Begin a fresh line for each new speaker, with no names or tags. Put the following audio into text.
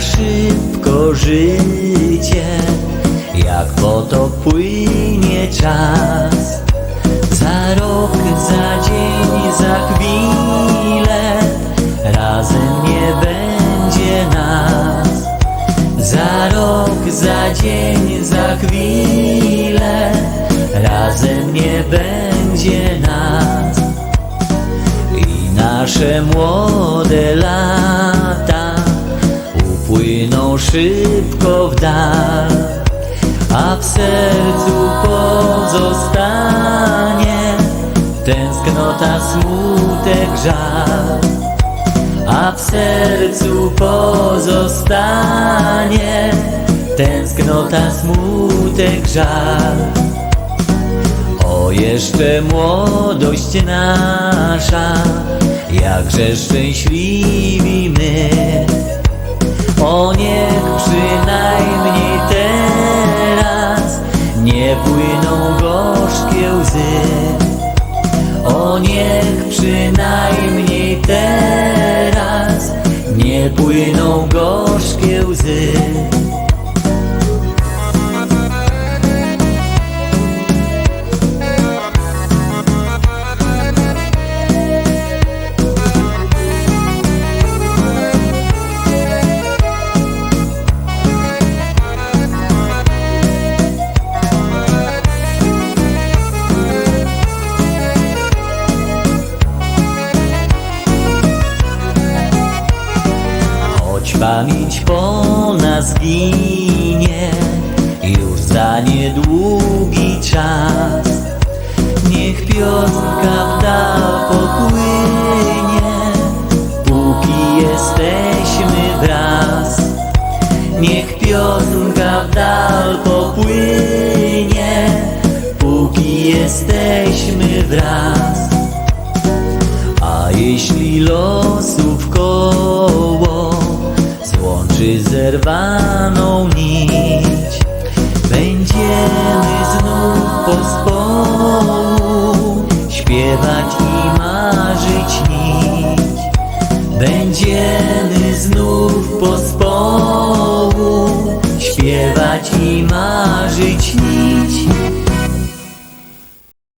szybko życie, jak potok płynie czas. Za rok, za dzień, za chwilę, razem nie będzie nas. Za rok, za dzień, za chwilę, razem nie będzie nas. I nasze młode lata szybko w dal, a w sercu pozostanie tęsknota, smutek, żal. A w sercu pozostanie tęsknota, smutek, żal. O jeszcze młodość nasza, jakże szczęśliwi my. Nie płyną gorzkie łzy. O niech przynajmniej teraz nie płyną gorzkie łzy. Pamięć po nas ginie. Już za niedługi czas. Niech piosenka w dal popłynie. Póki jesteśmy wraz. Niech piosenka w dal popłynie. Póki jesteśmy wraz. A jeśli czy zerwaną nić. Będziemy znów pospołu śpiewać i marzyć nić. Będziemy znów pospołu śpiewać i marzyć nić.